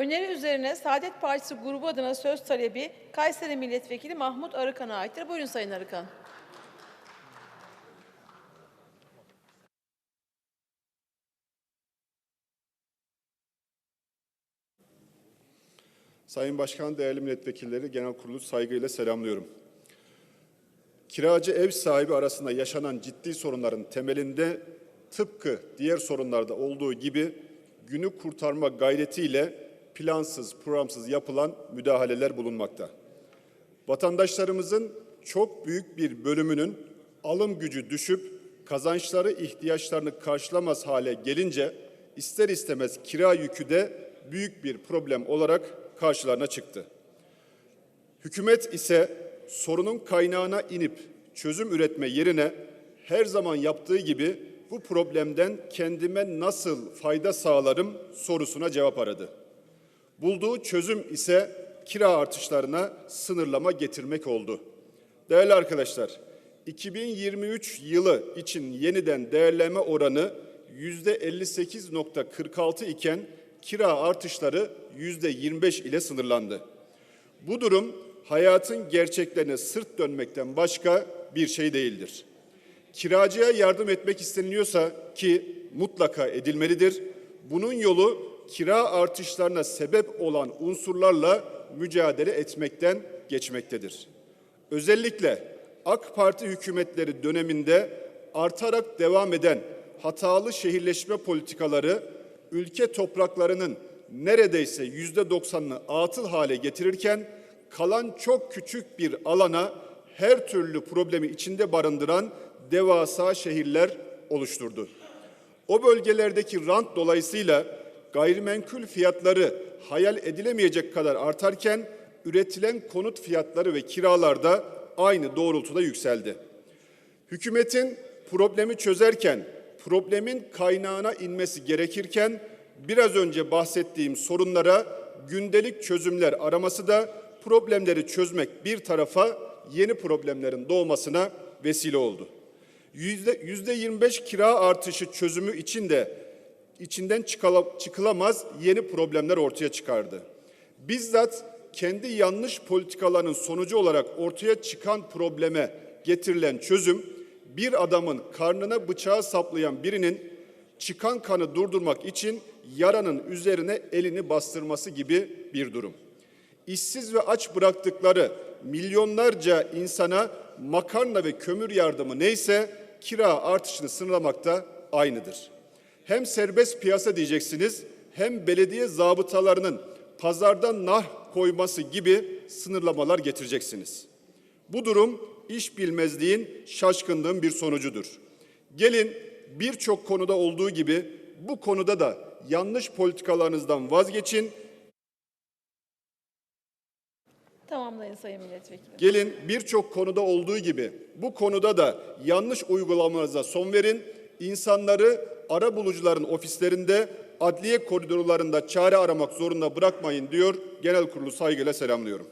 Öneri üzerine Saadet Partisi grubu adına söz talebi Kayseri Milletvekili Mahmut Arıkan'a aittir. Buyurun Sayın Arıkan. Sayın Başkan, değerli milletvekilleri, genel kurulu saygıyla selamlıyorum. Kiracı ev sahibi arasında yaşanan ciddi sorunların temelinde tıpkı diğer sorunlarda olduğu gibi günü kurtarma gayretiyle plansız, programsız yapılan müdahaleler bulunmakta. Vatandaşlarımızın çok büyük bir bölümünün alım gücü düşüp kazançları ihtiyaçlarını karşılamaz hale gelince ister istemez kira yükü de büyük bir problem olarak karşılarına çıktı. Hükümet ise sorunun kaynağına inip çözüm üretme yerine her zaman yaptığı gibi bu problemden kendime nasıl fayda sağlarım sorusuna cevap aradı. Bulduğu çözüm ise kira artışlarına sınırlama getirmek oldu. Değerli arkadaşlar, 2023 yılı için yeniden değerleme oranı yüzde 58.46 iken kira artışları yüzde 25 ile sınırlandı. Bu durum hayatın gerçeklerine sırt dönmekten başka bir şey değildir. Kiracıya yardım etmek isteniliyorsa ki mutlaka edilmelidir. Bunun yolu kira artışlarına sebep olan unsurlarla mücadele etmekten geçmektedir. Özellikle AK Parti hükümetleri döneminde artarak devam eden hatalı şehirleşme politikaları ülke topraklarının neredeyse yüzde doksanını atıl hale getirirken kalan çok küçük bir alana her türlü problemi içinde barındıran devasa şehirler oluşturdu. O bölgelerdeki rant dolayısıyla gayrimenkul fiyatları hayal edilemeyecek kadar artarken üretilen konut fiyatları ve kiralar da aynı doğrultuda yükseldi. Hükümetin problemi çözerken problemin kaynağına inmesi gerekirken biraz önce bahsettiğim sorunlara gündelik çözümler araması da problemleri çözmek bir tarafa yeni problemlerin doğmasına vesile oldu. Yüzde, yüzde 25 kira artışı çözümü için de içinden çıkılamaz yeni problemler ortaya çıkardı. Bizzat kendi yanlış politikalarının sonucu olarak ortaya çıkan probleme getirilen çözüm bir adamın karnına bıçağı saplayan birinin çıkan kanı durdurmak için yaranın üzerine elini bastırması gibi bir durum. İşsiz ve aç bıraktıkları milyonlarca insana makarna ve kömür yardımı neyse kira artışını sınırlamakta aynıdır. Hem serbest piyasa diyeceksiniz hem belediye zabıtalarının pazardan nar koyması gibi sınırlamalar getireceksiniz. Bu durum iş bilmezliğin, şaşkınlığın bir sonucudur. Gelin birçok konuda olduğu gibi bu konuda da yanlış politikalarınızdan vazgeçin. Tamamlayın Sayın Milletvekili. Gelin birçok konuda olduğu gibi bu konuda da yanlış uygulamalarınıza son verin. İnsanları ara bulucuların ofislerinde, adliye koridorlarında çare aramak zorunda bırakmayın diyor. Genel kurulu saygıyla selamlıyorum.